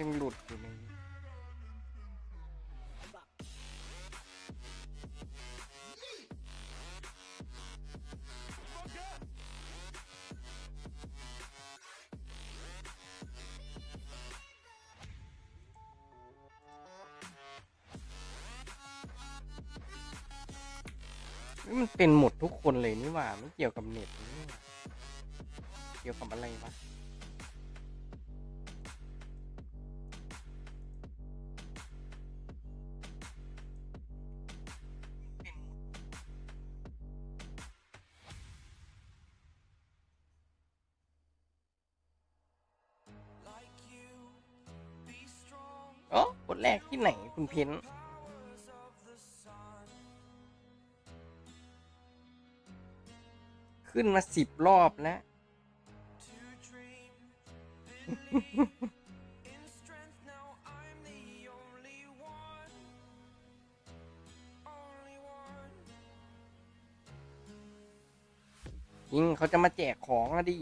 ยังหลุดอยู่ในมันเป็นหมดทุกคนเลยนี่หว่า ไม่เกี่ยวกับเน็ตนี่หว่าเกี่ยวกับอะไรวะ คุณเพ้นขึ้นมาสิบรอบแล้ว ยิงเขาจะมาแจกของอะดิ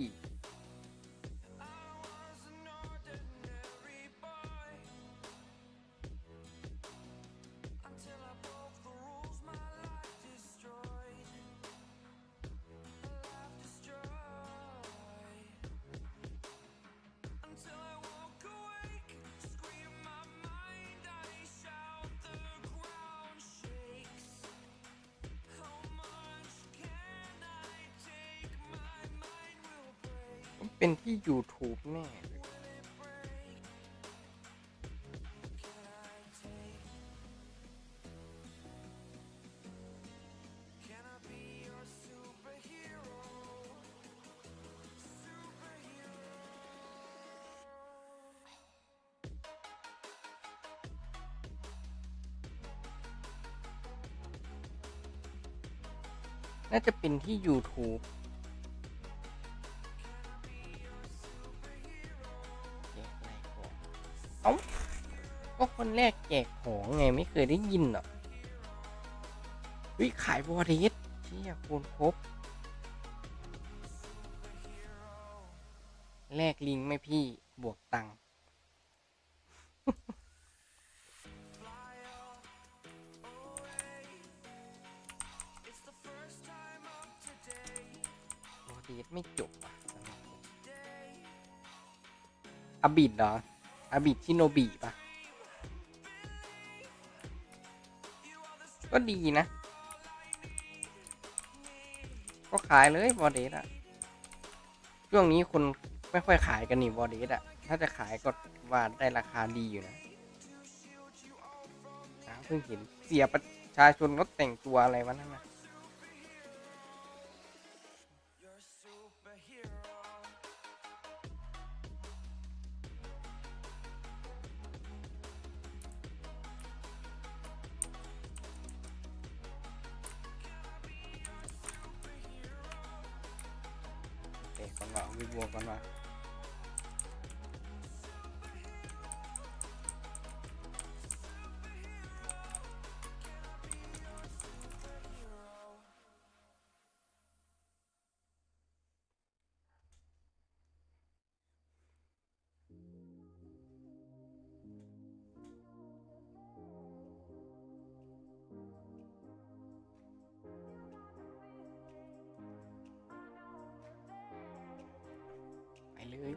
YouTube แน่น่าจะเป็นที่ YouTube คนแรกแจกของไงไม่เคยได้ยินหรอวิขายวอร์เดสเชี่ยคูณครบแลกลิงไหมพี่บวกตังค์วอร์เดสไม่จบอะสำหรับผมอบิดเหรออบิดชิโนบิปะ ดีนะ ก็ขายเลยวอร์เดสอะช่วงนี้คนไม่ค่อยขายกันนี่วอร์เดสอะถ้าจะขายก็ว่าได้ราคาดีอยู่นะเพิ่งเห็นเสียประชาชนรถแต่งตัวอะไรวะนั่นนะ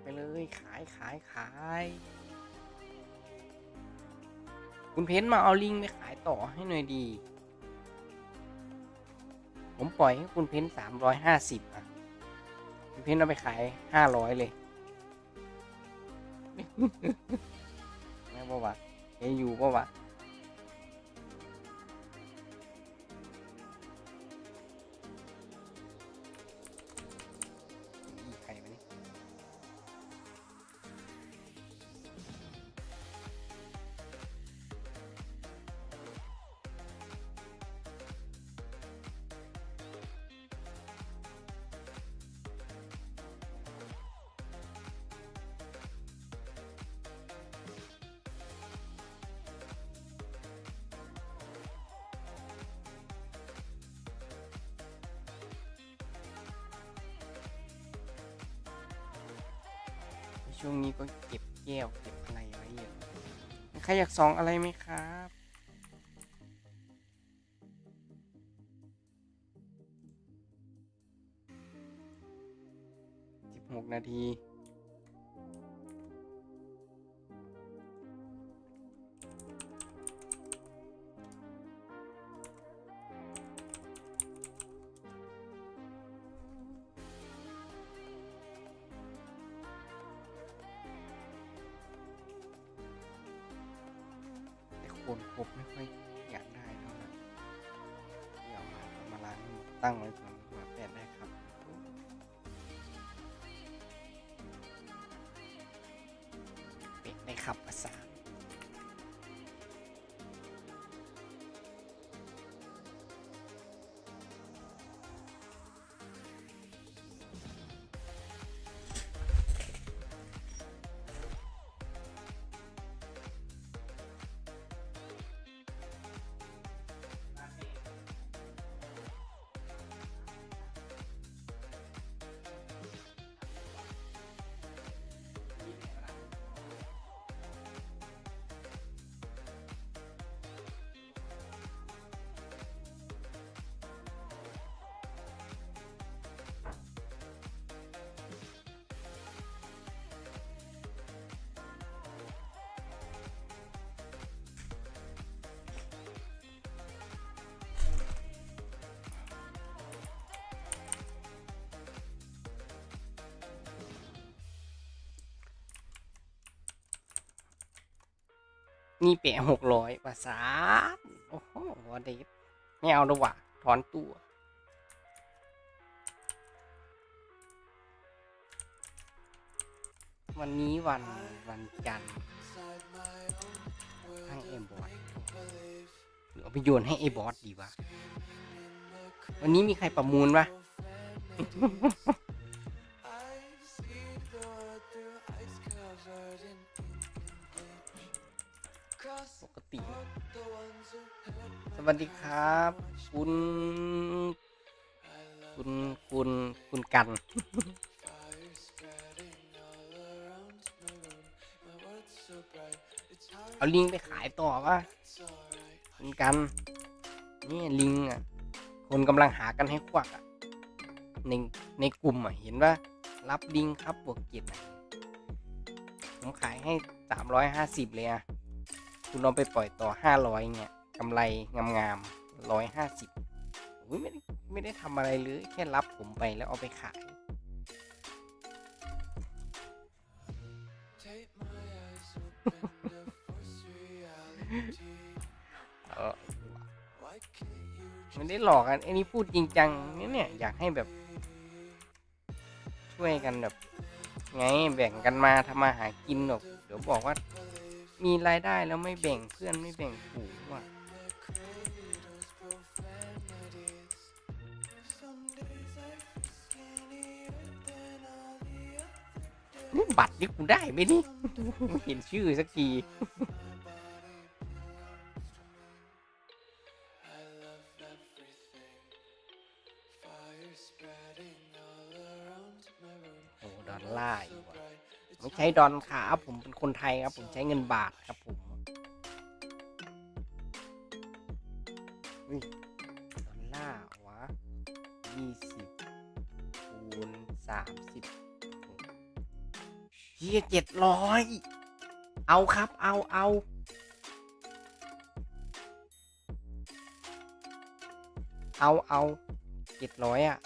ไปเลยไปเลยขายขายขาย คุณเพนมาเอาลิงไปขายต่อให้หน่อยดี ผมปล่อยให้คุณเพนสามร้อยห้าสิบอะ คุณเพนเอาไปขายห้าร้อยเลยแม่บอกว่าเออยู่บอกว่า ช่วงนี้ก็เก็บแก้วเก็บอะไรไว้เยอะรอยากส่องอะไรไหมครับสิบหกนาที นี่เปะหกร้อยประสาโอ้โหวันเด็ดไม่เอาดีกว่าถอนตัว วันนี้วันวันจันทร์ให้เอ็มบอสหรือเอาไปโยนให้ไอ้บอสดีวะ วันนี้มีใครประมูลปะ ปกติ สวัสดีครับ คุณ คุณ คุณ คุณกัน เอาลิงไปขายต่อวะคุณกัน นี่ลิงอะ คนกำลังหากันให้ควักอะ ใน ในกลุ่มอะ เห็นว่ารับลิงครับบวกเกียรติผมขายให้สามร้อยห้าสิบเลยอะ คุณเอาไปปล่อยต่อห้าร้อยเนี่ยกำไรงามๆร้อยห้าสิบไม่ได้ไม่ได้ทำอะไรเลยแค่รับผมไปแล้วเอาไปขายเออไม่ได้หลอกกันไอ้นี่พูดจริงจังเนี่ยเนี่ย อยากให้แบบ ช่วยกันแบบ ไงแบ่งกันมาทำมาหากินหรอกเดี๋ยวบอกว่า มีรายได้แล้วไม่แบ่งเพื่อนไม่แบ่งฝูงว่ะนี่บัตรนี่กูได้ไหมนี่เห็นชื่อสักทีโอ้ดอลลาร์อีกว่ะ ไม่ใช้ดอลครับผมเป็นคนไทยครับ ผมใช้เงินบาทครับผมดอลลาร์วะยี่สิบคูณสามสิบเฮียเจ็ดร้อยเอาครับ เอาเอาเอาเอาเจ็ดร้อยอะ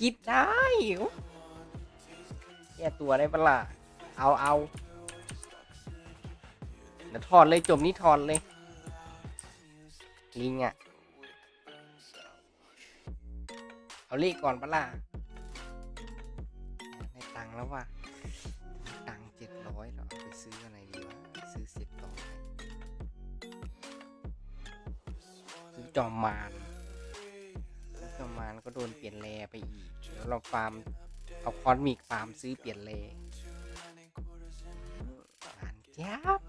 คิดได้แก้ตัวได้ปะล่ะเอาเอาเดี๋ยวถอดเลยจบนี้ถอดเลยลิงอะ่ะ เอาเลขก่อนปะล่ะได้ตังแล้วว่ะตังเจ็ดร้อยเราเอาไปซื้ออะไรดีวะ ซื้อเสร็จต่อซื้อจอมมาร ก็โดนเปลี่ยนแลไปอีกแล้วเราฟาร์มเอาคอนมิกฟาร์มซื้อเปลี่ยนแลหานแจ๊บ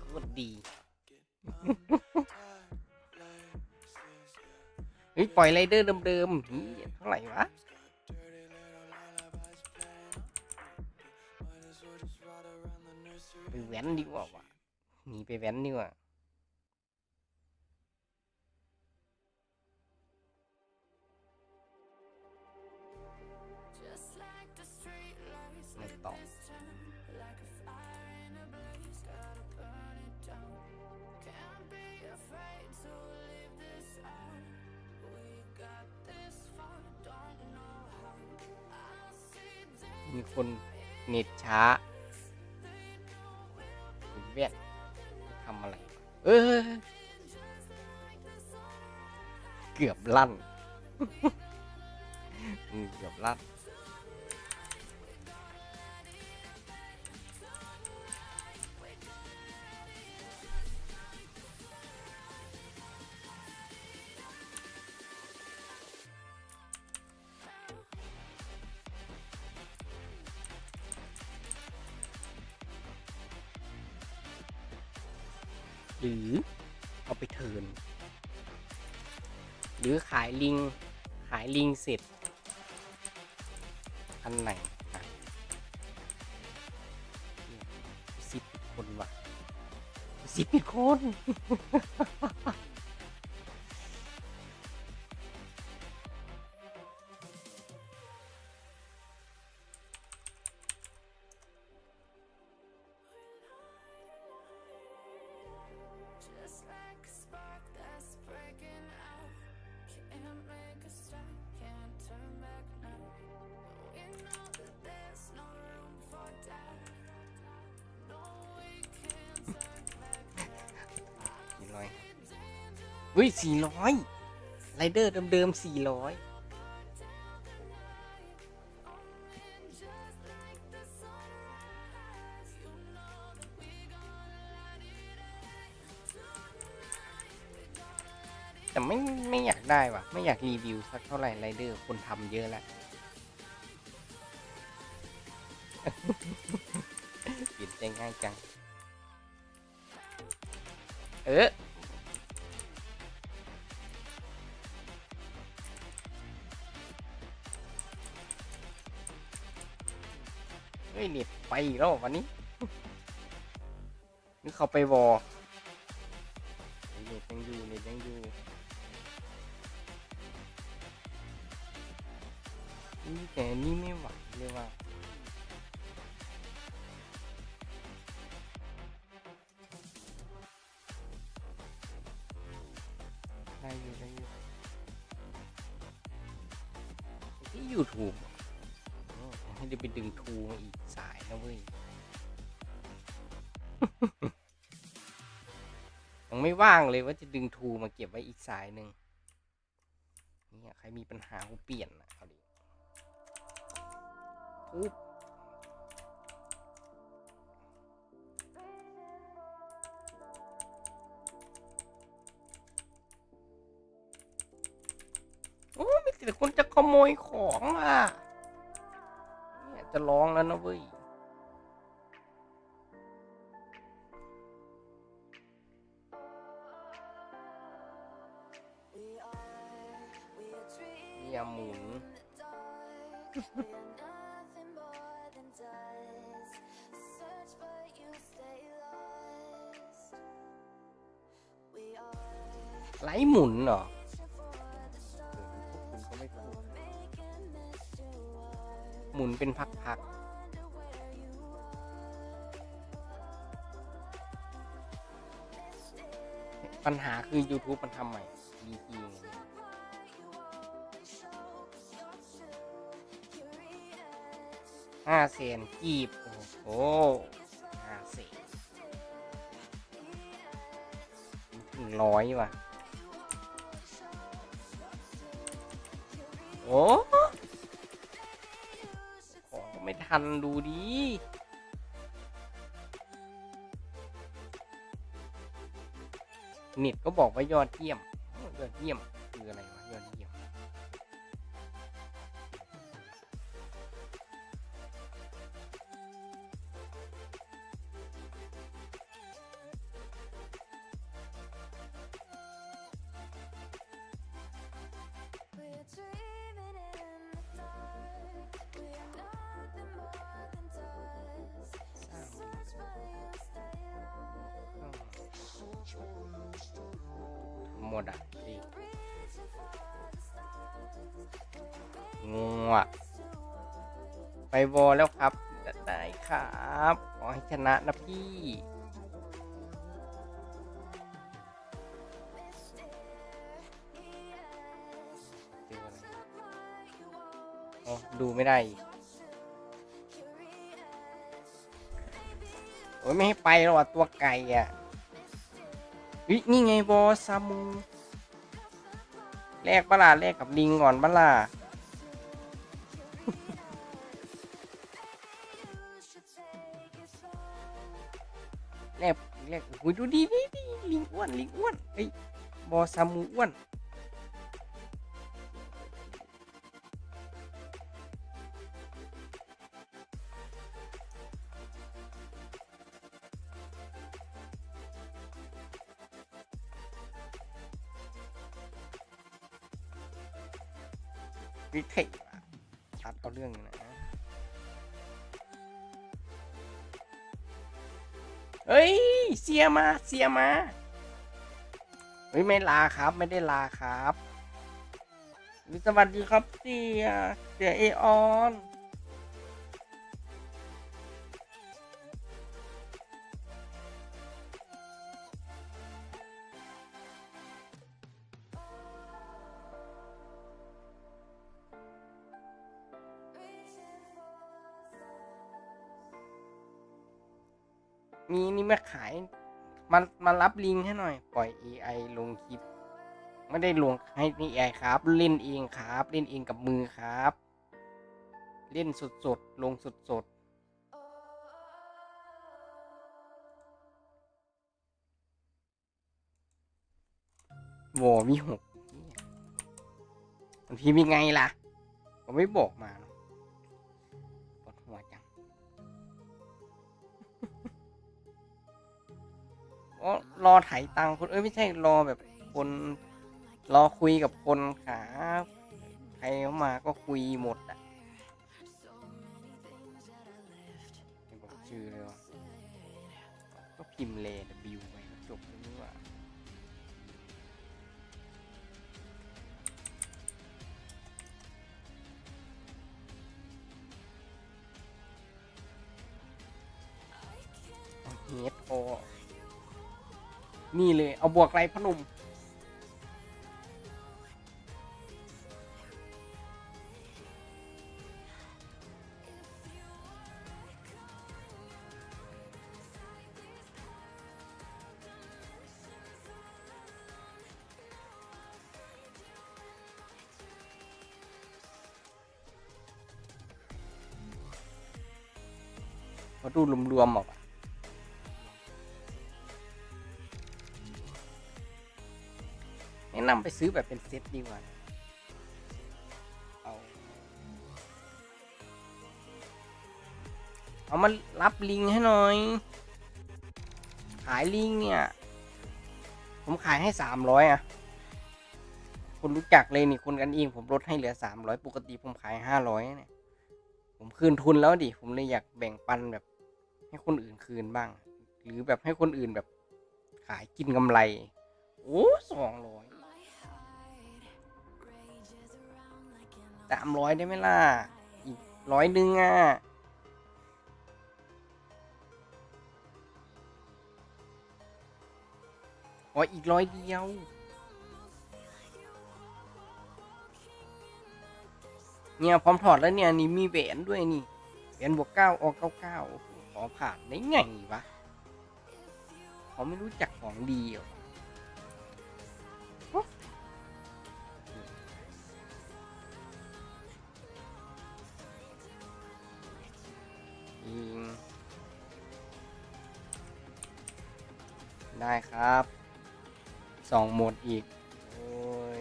โคตรดีเฮ้ยปล่อยไรเดอร์เดิมๆนี่เท่าไหร่วะไปแว้นดีกว่าวะหนีไปแว้นดีกว่า มีคนเน็ตช้าคุณเวียนทำอะไร เออ เกือบลั่น เกือบลั่น ลิงเสร็จอันไหนสิบคนว่ะสิบคน ยสี่ร้อยไรเดอร์เดิมๆสี่ร้อย Just like the sunrise, you know that we gonna light it up. แต่ไม่ไม่อยากได้ว่ะ ไม่อยากรีวิวสักเท่าไหร่ไรเดอร์คนทำเยอะแล้วเปลี่ยนใจง่ายจัง เออ ฮ้ยเน็ตไปอีกแล้ววันนี้นึกเขาไปวอเน็ตยังอยู่เน็ตยังอยู่นี่แต่นี่ไม่ไหวเลยว่ะ ว่างเลยว่าจะดึงทูมาเก็บไว้อีกสายหนึ่งเนี่ยใครมีปัญหากูเปลี่ยนนะเอาดิทุบโอ้มีแต่คนจะขโมยของอะเนี่ยจะร้องแล้วนะเว้ย ไลฟ์หมุนเหรอหมุนเป็นพักๆปัญหาคือ YouTube มันทำใหม่ VP ไง ห้าเซนกีบ โอ้โหห้าเซนถึงร้อยว่ะ โอ้ของไม่ทันดูดีเน็ตก็บอกว่ายอดเยี่ยม ยอดเยี่ยม มดอะดิงัวไปวอลแล้วครับได้ครับขอให้ชนะนะพี่เจออะไรอ๋อดูไม่ได้โอ้ยไม่ให้ไปแล้วอะตัวไก่อะนี่ไงบอซามู แลกบลาแลกกับลิงก่อนบลาแลกแลกโอ้ยดูดีดีดีลิงอ้วนลิงอ้วนเฮ้ยบอซามูอ้วน วิเทคอะตัดเอาเรื่องนะเฮ้ย เสียมา เสียมา เฮ้ย ไม่ลาครับ ไม่ได้ลาครับ สวัสดีครับเสียเสียเอออน ลิงให้หน่อย ปล่อย AI ลงคลิป ไม่ได้ลงให้ AI ครับ เล่นเองครับ เล่นเองกับมือครับ เล่นสดๆลงสดๆโหมีหกบางทีมีไงล่ะผมไม่บอกมาเก็รอไถตังค์คนเอ้ยไม่ใช่รอแบบคนรอคุยกับคนครับใครเข้ามาก็คุยหมดอะไม่บอกชื่อเลยวะก็พิมพ์เลบิวไปจบแล้วนี่าเอาเฮดโอ นี่เลย เอาบวกไรพนม พอดูรวมๆออก ไปซื้อแบบเป็นเซตดีกว่า เอา เอามารับลิงให้หน่อย ขายลิงเนี่ย ผมขายให้สามร้อยอะ คนรู้จักเลยนี่คนกันเองผมลดให้เหลือสามร้อยปกติผมขายห้าร้อยเนี่ย ผมคืนทุนแล้วดิ ผมเลยอยากแบ่งปันแบบ ให้คนอื่นคืนบ้าง หรือแบบให้คนอื่นแบบขายกินกำไร โอ้สองร้อย สามร้อยได้ไหมล่ะ อีกร้อยหนึ่งอะขออีกร้อยเดียว เนี่ยพร้อมถอดแล้วเนี่ยนี่มีแหวนด้วยนี่แหวนบวกเก้าออกเก้าเก้าโอ้โหขอผ่านได้ไงวะเขาไม่รู้จักของดีหรอ ได้ครับสองหมดอีก โอ้ย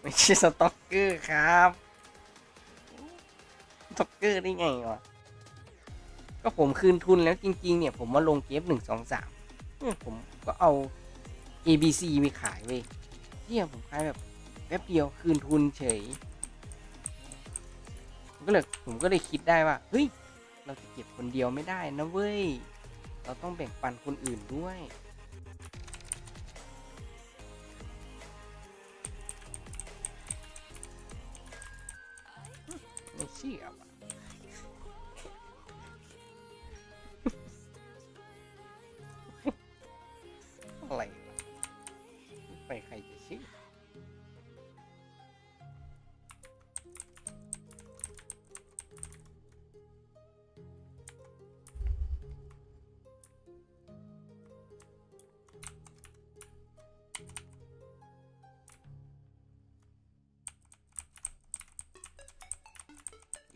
ไม่ใช่สต็อกเกอร์ครับสต็อกเกอร์ได้ไงวะ ก็ผมคืนทุนแล้วจริง ๆ เนี่ย ผมมาลงเกฟหนึ่งสองสามผมก็เอา A B C ไปขายเว้ยเนี่ยผมขายแบบแป๊บเดียวคืนทุนเฉยก็เลยผมก็เลยคิดได้ว่า เฮ้ย เราจะเก็บคนเดียวไม่ได้นะเว้ย เราต้องแบ่งปันคนอื่นด้วย ไม่เชื่อว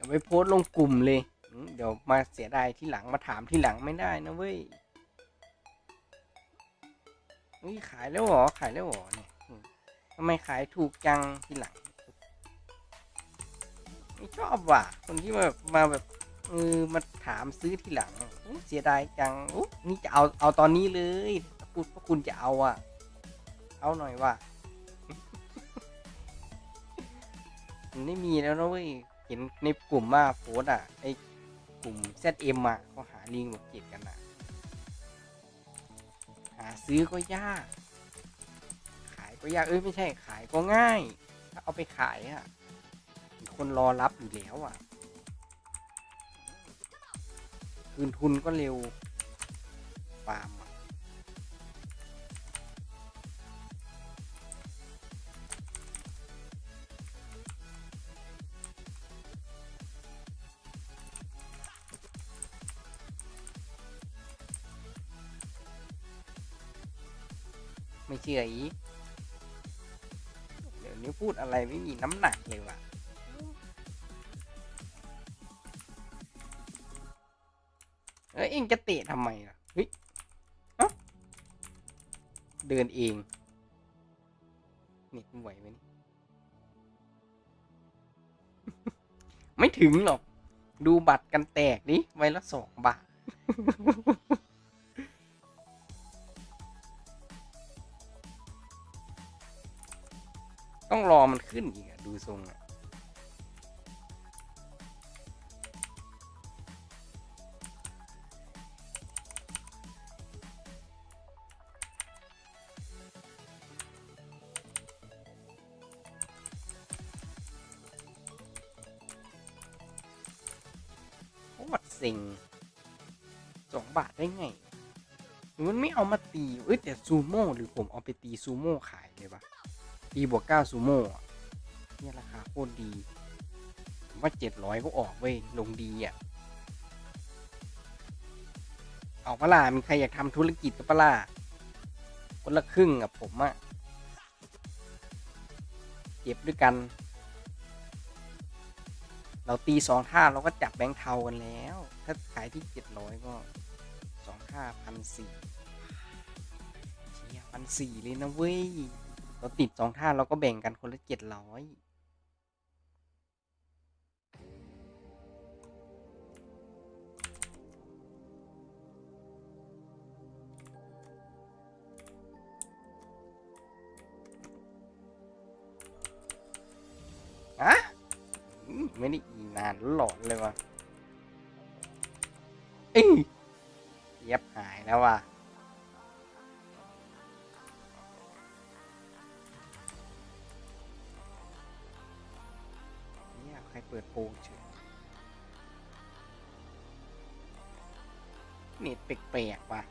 ไปโพสต์ลงกลุ่มเลย เดี๋ยวมาเสียดายที่หลังมาถามที่หลังไม่ได้นะเว้ยนี่ขายแล้วหรอ ขายแล้วหรอเนี่ยทำไมขายถูกจังที่หลังไม่ชอบว่ะ คนที่มาแบบมาแบบเออมาถามซื้อทีหลังเสียดายจังนี่จะเอาเอาตอนนี้เลยพูดว่าคุณจะเอาอะ เอาหน่อยว่ะมันไม่มีแล้วนะเว้ย เห็นในกลุ่มว่าโพสต์อะไอกลุ่ม ZM อะเขาหาลิงก์บอกเจ็ดกันอะ หาซื้อก็ยาก ขายก็ยาก เอ้ยไม่ใช่ขายก็ง่าย ถ้าเอาไปขายอะคนรอรับอยู่แล้วอะ คืนทุนก็เร็วฟาร์ม อะไม่เดี๋ยวนี้พูดอะไรไม่มีน้ำหนักเลยว่ะเอ้ยเองจะเตะทำไมล่ะเฮ้ยเดินเองนี่มันไหวไหมนี่ไม่ถึงหรอก ดูบัตรกันแตกดิใบละสองบาท ต้องรอมันขึ้นอีกอะดูทรงอะโคตรเซ็งสองบาทได้ไง มันไม่เอามาตี เอ้ยแต่ซูโม่หรือผมเอาไปตีซูโม่ขาย ตีบวกเก้าซูโม่เนี่ยราคาโคตรดีผมว่าเจ็ดร้อยก็ออกเว้ย ลงดีอะ ออกปะล่ะมีใครอยากทำธุรกิจกับปะล่ะคนละครึ่งกับผมอะเก็บด้วยกัน เราตีสองท่าเราก็จับแบงค์เทากันแล้ว ถ้าขายที่เจ็ดร้อยก็สองท่าพันสี่เชียพันสี่เลยนะเว้ย เราติดสองท่าเราก็แบ่งกันคนละเจ็ดร้อยอะไม่ได้อีนานหลอนเลยว่ะเอ้ยเย็บหายแล้วว่ะ รเปิดโปงเฉยเน็ตแปลกๆว่ะ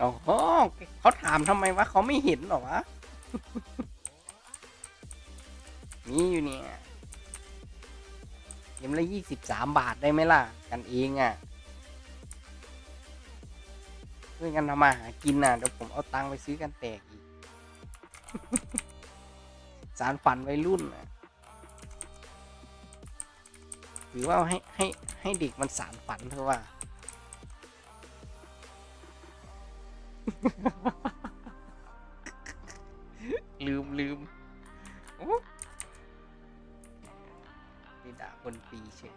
โอ้โหเขาถามทำไมวะเขาไม่เห็นหรอวะ นี่อยู่เนี่ย มละยี่บาทได้ไหมล่ะ กันเองอะ่ะช่วยกันทำมาหากินน่ะเดี๋ยวผมเอาตังค์ไปซื้อกันแตกอีก สารฝันวัยรุ่นนะหรือว่าให้ให้ให้เด็กมันสารฝันเถอะว่า ลืมลืมโอ้ ดาบคนปีเช็ค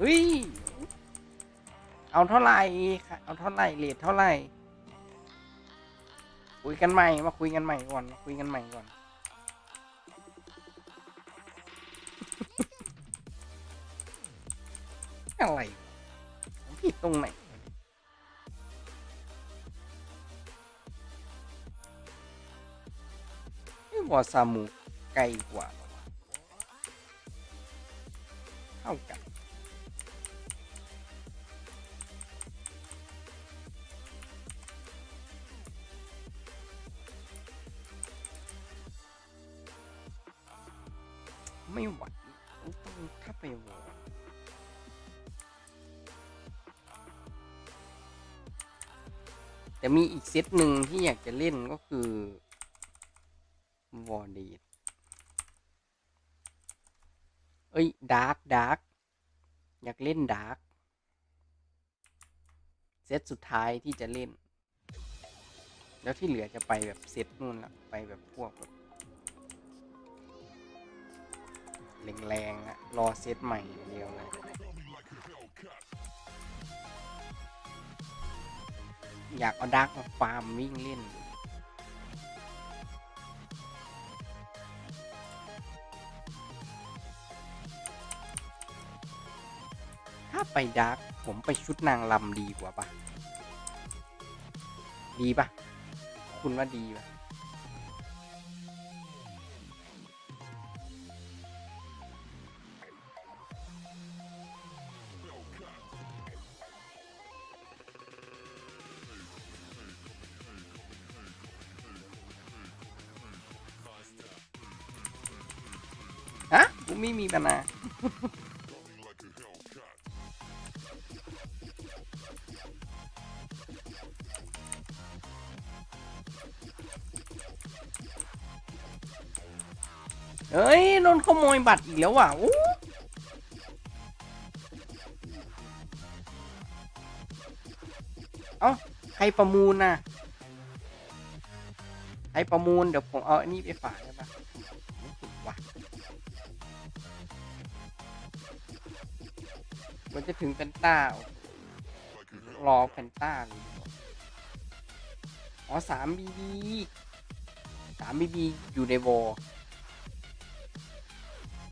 อุ้ย เอาเท่าไหร่เอาเท่าไหร่เลทเท่าไหร่ คุยกันใหม่ มาคุยกันใหม่ก่อนมาคุยกันใหม่ก่อน อะไรผิดตรงไหนหัวซามูไกลกว่า เท่ากัน ไม่ไหวต้องถ้าไปวอร์แต่มีอีกเซตหนึ่งที่อยากจะเล่นก็คือวอร์ดีด เอ้ยดาร์กดาร์กอยากเล่นดาร์กเซตสุดท้ายที่จะเล่น แล้วที่เหลือจะไปแบบเซตนู่นละไปแบบพวกแบบแรงๆอะรอเซตใหม่เดียวเลยอยากเอาดักมาฟาร์มวิ่งเล่น ไปดักผมไปชุดนางลำดีกว่าปะดีปะคุณว่าดีปะฮะกูไม่มีปัญหา บัตรอีกแล้วว่ะอู้เอ้าใครประมูลน่ะใครประมูลเดี๋ยวผมเอาอันนี้ไปฝากได้ปะว่ะมันจะถึงแพนต้ารอแพนต้าเลยอ๋อสามบีบีสามบีบีอยู่ในวอล